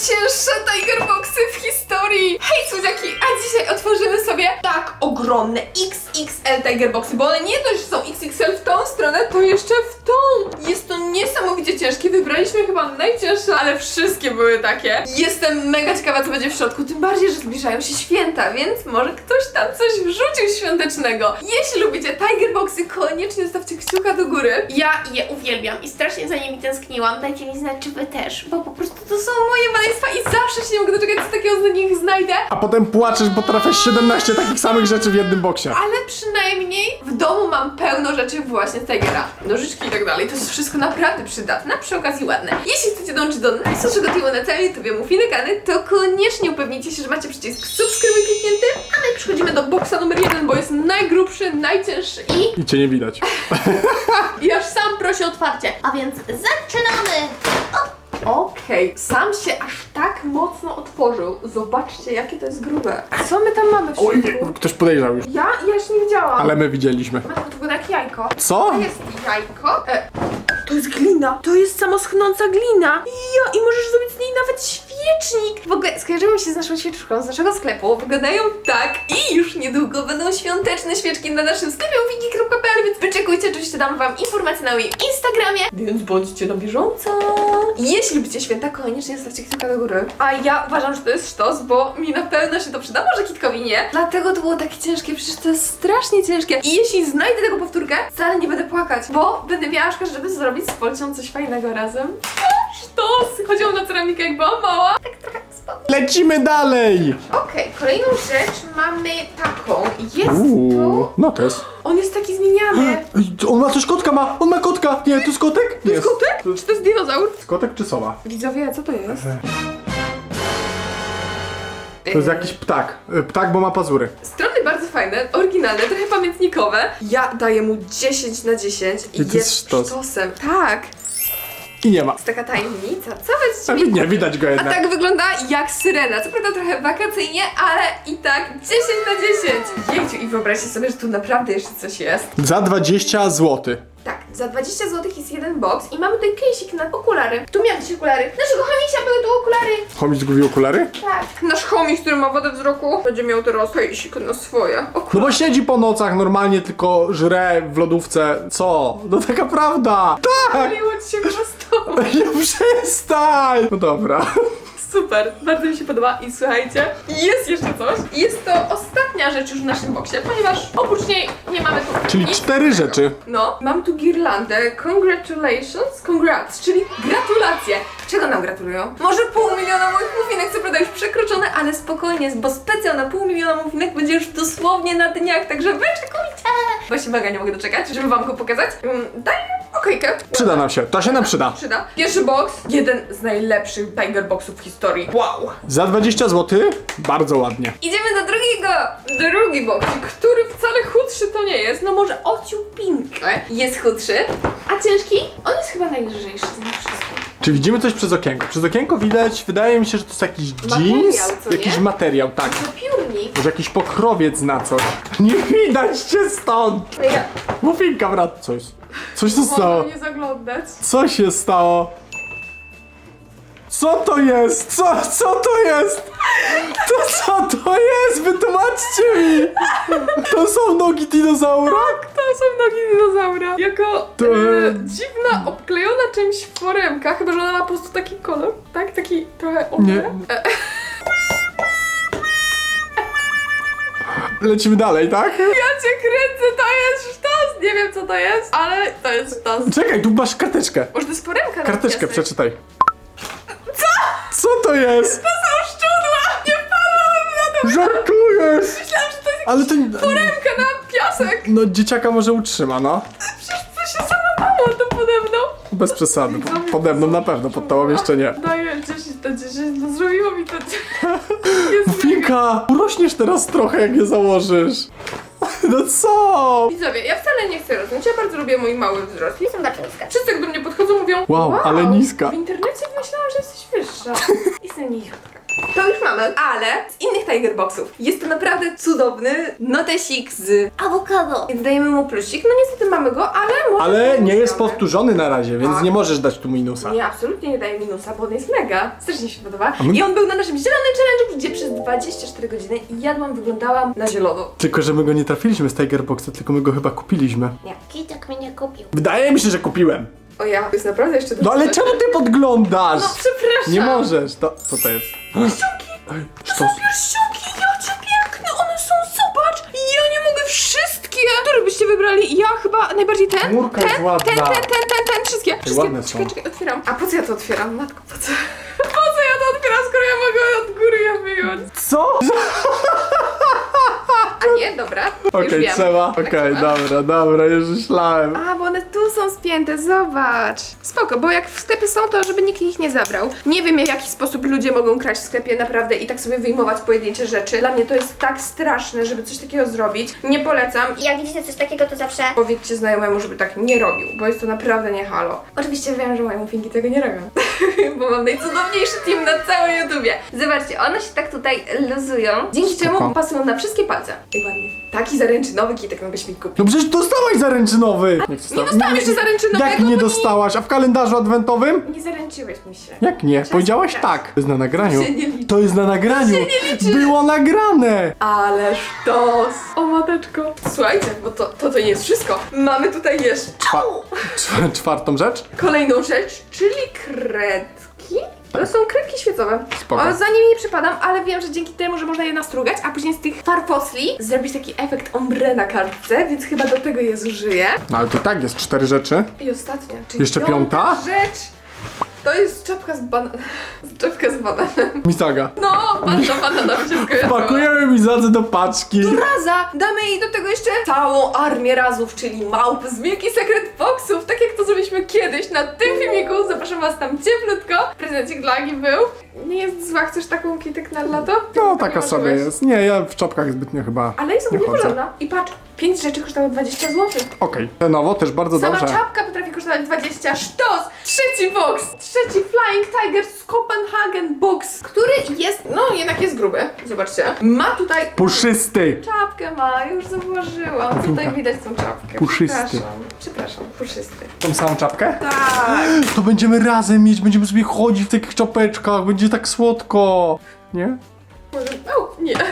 najcięższe Tiger Boxy w historii! Hej słodziaki, a dzisiaj otworzymy sobie tak ogromne XXL Tiger Boxy, bo one nie dość, że są XXL w tą stronę, to jeszcze w tą! Niesamowicie ciężkie, wybraliśmy chyba najcięższe, ale wszystkie były takie. Jestem mega ciekawa, co będzie w środku, tym bardziej, że zbliżają się święta, więc może ktoś tam coś wrzucił świątecznego. Jeśli lubicie Tiger Boxy, koniecznie zostawcie kciuka do góry. Ja je uwielbiam i strasznie za nimi tęskniłam. Dajcie mi znać, czy wy też, bo po prostu to są Moje maleństwa i zawsze się nie mogę doczekać, co takiego z nich znajdę. A potem płaczesz, bo trafiasz 17 takich samych rzeczy w jednym boksie. Ale przynajmniej w domu mam pełno rzeczy właśnie z Tigera. Nożyczki i tak dalej. To jest wszystko naprawdę przydatne, a przy okazji ładne. Jeśli chcecie dołączyć do najstarszego teamu na całym YouTubie Mufinekany, to koniecznie upewnijcie się, że macie przycisk subskrybuj kliknięty, a my przechodzimy do boksa numer jeden, bo jest najgrubszy, najcięższy i, I cię nie widać. i aż sam prosi o otwarcie. A więc zaczynamy! Okej, sam się aż tak mocno otworzył. Zobaczcie, jakie to jest grube. Co my tam mamy w Oj, środku? ktoś podejrzał już. Ja? Ja jeszcze nie widziałam. Ale my widzieliśmy. Matko, to wygląda jak jajko. Co? To jest jajko. E, to jest glina. To jest samoschnąca glina. Ja, i możesz zrobić z niej nawet świecznik. W ogóle skojarzyłem się z naszą świeczką z naszego sklepu. Wyglądają tak i już niedługo będą świąteczne świeczki na naszym sklepie wiki.pl, więc wyczekujcie, oczywiście dam wam informacje na moim Instagramie. Więc bądźcie na bieżąco. Jeśli lubicie święta, koniecznie zostawcie kciuka do góry. A ja uważam, że to jest sztos, bo mi na pewno się to przyda, może Kitkowi nie. Dlatego to było takie ciężkie, przecież to jest strasznie ciężkie. I jeśli znajdę tego powtórkę, wcale nie będę płakać, bo będę miała szkodę, żeby zrobić z Polcią coś fajnego razem. Sztos! Chodziłam na ceramikę jak byłam mała. Lecimy dalej! Okej, kolejną rzecz mamy taką. Jest Uuu, tu... notes. On jest taki zmieniany. Ej, On ma coś kotka ma! On ma kotka! Nie, to jest kotek? To jest kotek? Czy to jest dinozaur? Kotek czy sowa? Widzowie, co to jest? To jest jakiś ptak. Y, Ptak, bo ma pazury. Strony bardzo fajne, oryginalne, trochę pamiętnikowe. Ja daję mu 10 na 10 i I to jest sztos. sztosem. Tak, I nie ma. jest taka tajemnica. Co A będziecie nie, widać go A jednak. tak wygląda jak syrena. Co prawda trochę wakacyjnie, ale i tak 10 na 10. Jejciu, i wyobraźcie sobie, że tu naprawdę jeszcze coś jest. Za 20 zł. Tak, za 20 zł jest jeden box i mamy tutaj kejsik na okulary. Tu miał być okulary. Naszego chomisia były tu okulary. Chomić zgubił okulary? Tak. Nasz chomiś, który ma wodę wzroku, będzie miał teraz kejsik na swoje okulary. No bo siedzi po nocach normalnie, tylko żre w lodówce. Co? No taka prawda! Tak! Miło ci się stół. Ja przestań! No dobra. Super, bardzo mi się podoba i słuchajcie, jest jeszcze coś. Jest to ostatnia rzecz już w naszym boksie, ponieważ oprócz niej nie mamy tu Czyli nic cztery innego. rzeczy. No, mam tu girlandę, congratulations, congrats, czyli gratulacje. Czego nam gratulują? Może pół miliona moich mufinek, co prawda już przekroczone, ale spokojnie, bo specjal na pół miliona mufinek będzie już dosłownie na dniach, także wyczekujcie. Właśnie mega nie mogę doczekać, żeby wam go pokazać. Mm, Daję okejkę. Przyda nam się, to się nam przyda. Przyda. Pierwszy box, jeden z najlepszych Tiger Boxów w historii. Wow! Za 20 zł? Bardzo ładnie. Idziemy do drugiego, drugi box, który wcale chudszy to nie jest, no może ociupinkę jest chudszy, a ciężki? On jest chyba najlżejszy z nich wszystkich. Czy widzimy coś przez okienko? Przez okienko widać, wydaje mi się, że to jest jakiś Materiał, jeans, co nie? jakiś materiał, tak. To piórnik. Może jakiś pokrowiec na coś. Nie widać cię stąd! Ja Mufinka brat, coś. Coś się stało. nie zaglądać. Co się stało? Co to jest? Co, co to jest? To co to jest? Wytłumaczcie mi! To są nogi dinozaura? To są nogi dinozaura. Jako To- e, dziwna, obklejona czymś foremka, chyba że ona ma po prostu taki kolor, tak? Taki trochę Nie. obry. E, Lecimy dalej, tak? ja cię kręcę, to jest! Nie wiem co to jest, ale to jest sztos. Czekaj, tu masz karteczkę. Może to jest foremka na Karteczkę piasek? przeczytaj. Co? Co to jest? To są szczudła! Nie wpadłam na to! Żartujesz! Myślałam, że to jest Ale to... foremka na piasek! No dzieciaka może utrzyma, no. Przecież to się załamało to pode mną! Bez przesady. Po- Pode mną na pewno, pod tobą jeszcze nie. Daję 10 na 10, no zrobiło mi to. Jest Finka, urośniesz teraz trochę, jak je założysz. No co? Widzowie, ja wcale nie chcę rosnąć, ja bardzo lubię mój mały wzrost. Jestem bardzo niska. Wszyscy, jak do mnie podchodzą, mówią Wow, ale niska. W internecie myślałam, że jesteś wyższa. Jestem niziutka. To już mamy, ale z Tiger Boxów. Jest to naprawdę cudowny notesik z awokado. Więc dajemy mu plusik. No niestety mamy go, ale może... Ale nie jest powtórzony. na razie, więc Tak. nie możesz dać tu minusa. Nie, absolutnie nie daje minusa, bo on jest mega. Strasznie się podoba. my- I on był na naszym zielonym challenge, gdzie przez 24 godziny jadłam, wyglądałam na zielono. Tylko, że my go nie trafiliśmy z Tiger Boxa, tylko my go chyba kupiliśmy. Nie, Kitek mnie nie kupił. Wydaje mi się, że kupiłem. O ja, to jest naprawdę jeszcze No ale czemu ty podglądasz? No przepraszam. Nie możesz, to co to jest? Pierścionki! Ej, To sztos. są pierścionki, jacie piękne, one są, zobacz! Ja nie mogę wszystkie! Które byście wybrali? Ja chyba najbardziej ten, Chmurka ten, jest ładna. ten, ten, ten, ten, ten, wszystkie. wszystkie. ładne są. Czekaj, czekaj, otwieram. A po co ja to otwieram? Matko, po co? Po co ja to otwieram, skoro ja mogę od góry je wyjąć? Co? Nie, dobra, już Okej, wiem. trzeba. Okej, dobra, dobra, już myślałem. A, bo one tu są spięte, zobacz. Spoko, bo jak w sklepie są, to żeby nikt ich nie zabrał. Nie wiem, w jaki sposób ludzie mogą kraść w sklepie naprawdę i tak sobie wyjmować pojedyncze rzeczy. Dla mnie to jest tak straszne, żeby coś takiego zrobić. Nie polecam. Jak widzicie coś takiego, to zawsze... Powiedzcie znajomemu, żeby tak nie robił, bo jest to naprawdę nie halo. Oczywiście wiem, że moje muffinki tego nie robią, bo mam najcudowniejszy team na całym YouTubie. Zobaczcie, one się tak tutaj luzują, dzięki Spoko. czemu pasują na wszystkie palce. I ładnie. Taki zaręczynowy kitek mógłbyś mi kupić. No przecież dostałaś zaręczynowy! Nie dostałam jeszcze zaręczynowego, Jak bo nie nie- dostałaś? A w kalendarzu adwentowym? Nie zaręczyłeś mi się. Jak nie? Czas Powiedziałaś grać. tak. To jest na nagraniu. To się nie liczy. To jest na nagraniu. Było nagrane. Ależ tos! O mateczko. Słuchajcie, bo to, to, to nie jest wszystko. Mamy tutaj jeszcze Czwa czw- czwartą rzecz? kolejną rzecz, czyli kredki. To są kredki świecowe. Spoko. O, za nimi nie przypadam, ale wiem, że dzięki temu, że można je nastrugać, a później z tych farfosli zrobić taki efekt ombre na kartce, więc chyba do tego je zużyję. No ale to tak, jest cztery rzeczy. I ostatnia, czyli Jeszcze piąta? rzecz. To jest czapka z bananem. Czapka z bananem. Misaga. No, bardzo bananowa się skojarzyła. Pakujemy Mizadze do paczki. Raza! Damy jej do tego jeszcze całą armię razów, czyli małp z Milky Secret Boxów, tak jak to zrobiliśmy kiedyś na tym filmiku. Zapraszam was tam cieplutko. Prezencik dla Agi był. Nie jest zła, chcesz taką kitek na lato? No taka sobie marzyłeś? jest. Nie, ja w czapkach zbytnio chyba Ale jest nie ogólnie chodzę. I patrz, 5 rzeczy kosztowało 20 zł. Okej, cenowo też bardzo Sama dobrze. czapka potrafi kosztować 20 sztos! Trzeci box! Trzeci Flying Tiger z Copenhagen Box, który jest, no jednak jest gruby. Zobaczcie. Ma tutaj Puszysty. Czapkę ma, już zauważyłam. Tutaj widać tą czapkę. Puszysty. Przepraszam, przepraszam, puszysty. Tą samą czapkę? Tak. To będziemy razem mieć, będziemy sobie chodzić w takich czapeczkach, będzie tak słodko. Nie? O, nie.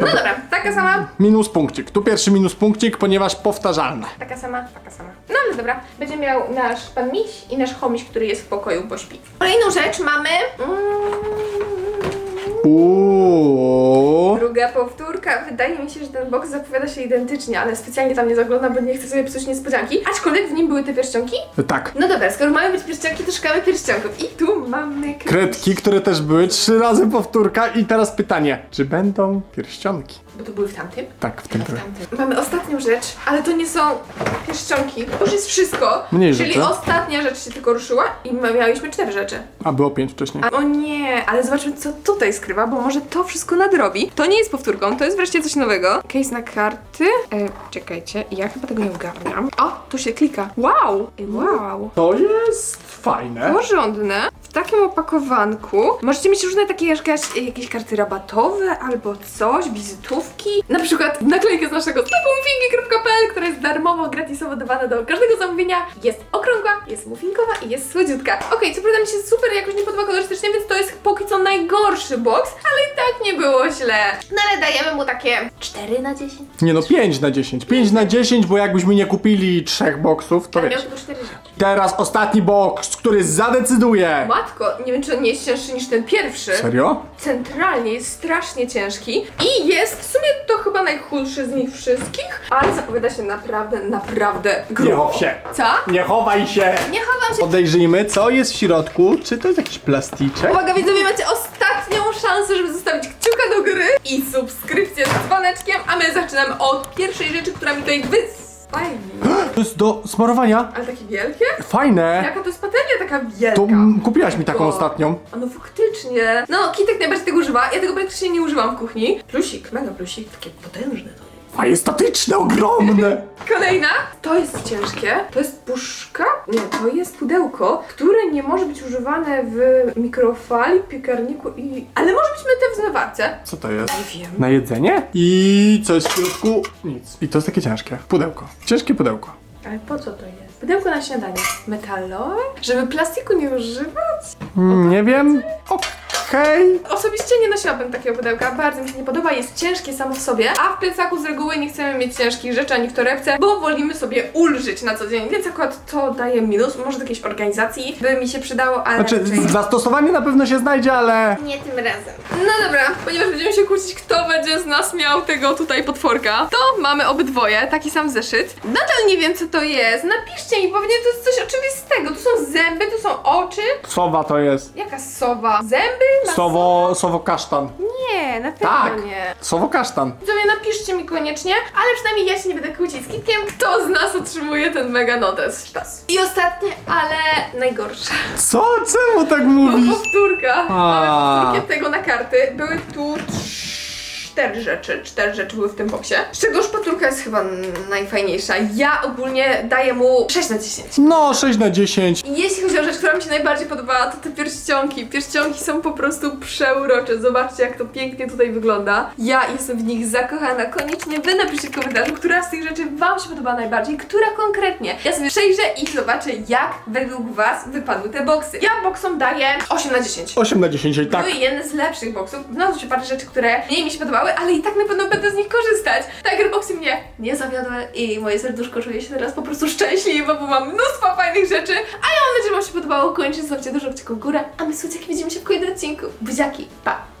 No dobra, taka sama, Minus punkcik. Tu pierwszy minus punkcik, ponieważ powtarzalne. taka sama, taka sama. No ale dobra, będzie miał nasz pan miś i nasz homiś, który jest w pokoju, bo śpi. Kolejną rzecz mamy... Mm, Druga powtórka. Wydaje mi się, że ten box zapowiada się identycznie, ale specjalnie tam nie zaglądam, bo nie chcę sobie psuć niespodzianki. Aczkolwiek w nim były te pierścionki. Tak. No dobra, skoro mają być pierścionki, to szukamy pierścionków. I tu mamy Kredki, które też były, trzy razy powtórka i teraz pytanie, czy będą pierścionki? Bo to były w tamtym? Tak, w tym tamtym. Mamy ostatnią rzecz, ale to nie są pierścionki. To już jest wszystko. Mniej Czyli rzeczy. ostatnia rzecz się tylko ruszyła i my miałyśmy cztery rzeczy. A było pięć wcześniej. A, o nie, ale zobaczmy co tutaj skrywa, bo może to wszystko nadrobi. To nie jest powtórką, to jest wreszcie coś nowego. Case na karty. E, czekajcie, ja chyba tego nie ogarniam. O, tu się klika. Wow! Ej, Wow! To jest fajne. Porządne. W takim opakowanku możecie mieć różne takie jakieś, jakieś karty rabatowe albo coś, wizytówki. Na przykład naklejkę z naszego sklepu muffinki.pl, która jest darmowo, gratisowo dawana do każdego zamówienia. Jest okrągła, jest muffinkowa i jest słodziutka. Okej, co prawda mi się super jakoś nie podoba kolorystycznie, więc to jest póki co najgorszy box, ale i tak nie było źle. No ale dajemy mu takie 4 na 10. Nie no, 5 na 10. 5 na 10, bo jakbyśmy nie kupili trzech boksów, to Ale miał wiesz. tylko 4 rzeczy. Teraz ostatni boks, który zadecyduje. Matko, nie wiem czy on nie jest cięższy niż ten pierwszy. Serio? centralnie jest strasznie ciężki i jest w sumie to chyba najchudszy z nich wszystkich, ale zapowiada się naprawdę, naprawdę grubo. Nie chow się. Co? Nie chowaj się. Nie chowam się. Podejrzyjmy, co jest w środku. Czy to jest jakiś plasticzek? Uwaga widzowie, macie ostatnią szansę, żeby zostawić kciuka do góry i subskrypcję z dzwoneczkiem, a my zaczynamy od pierwszej rzeczy, która mi tutaj wysfajni. To jest do smarowania. Ale takie wielkie? Fajne. Jaka to jest patelnia taka wielka? To mm, kupiłaś mi taką ostatnią. A no faktycznie. No, Kitek najbardziej tego używa, ja tego praktycznie nie używam w kuchni. Plusik, mega plusik, takie potężne to. Majestatyczne, ogromne! Kolejna. To jest ciężkie. To jest puszka? Nie, to jest pudełko, które nie może być używane w mikrofali, piekarniku i... Ale może być myte w zmywarce. Co to jest? Nie wiem. Na jedzenie? I co jest w środku? Nic. I to jest takie ciężkie. Pudełko. Ciężkie pudełko. Ale po co to jest? Pudełko na śniadanie. Metalowe? Żeby plastiku nie używać? Mm, nie wiem. Okej. Osobiście nie nosiłabym takiego pudełka, bardzo mi się nie podoba, jest ciężkie samo w sobie, a w plecaku z reguły nie chcemy mieć ciężkich rzeczy ani w torebce, bo wolimy sobie ulżyć na co dzień, więc akurat to daje minus, może do jakiejś organizacji by mi się przydało, ale Znaczy, raczej... zastosowanie na pewno się znajdzie, ale... Nie tym razem. No dobra, ponieważ będziemy się kłócić, kto będzie z nas miał tego tutaj potworka, to mamy obydwoje taki sam zeszyt. Nadal nie wiem, co to jest. Napiszcie mi, pewnie to jest coś oczywistego. Tu są zęby, tu są oczy. Sowa to jest. Jaka sowa? Zęby? Sowo, sowo kasztan. Nie, na pewno Tak. nie. Sowo kasztan. Widzowie, napiszcie mi koniecznie, ale przynajmniej ja się nie będę kłócić z Kitkiem, kto z nas otrzymuje ten mega notes. Czas. I ostatnie, ale najgorsze. Co? Czemu tak Bo mówisz? powtórka. A. Mamy powtórkę tego na karty. Były tu cztery rzeczy. Cztery rzeczy były w tym boksie. Z czego szpatulka jest chyba najfajniejsza. Ja ogólnie daję mu 6 na 10. No, 6 na 10. I jeśli chodzi o rzecz, która mi się najbardziej podobała, to te pierścionki. Pierścionki są po prostu przeurocze. Zobaczcie, jak to pięknie tutaj wygląda. Ja jestem w nich zakochana. Koniecznie wy napiszcie w komentarzu, która z tych rzeczy wam się podoba najbardziej, która konkretnie. Ja sobie przejrzę i zobaczę, jak według was wypadły te boksy. Ja boksom daję 8 na 10. 8 na 10, i tak. Były jedne z lepszych boksów. Znalazły się parę rzeczy, które mniej mi się podobały, ale i tak na pewno będę z nich korzystać. Tiger Boxy mnie nie zawiodły i moje serduszko czuje się teraz po prostu szczęśliwe, bo mam mnóstwo fajnych rzeczy. A ja mam nadzieję, że wam się podobało. Koniecznie zostawcie dużo kciuków w górę, a my Łucek widzimy się w kolejnym odcinku. Buziaki, pa!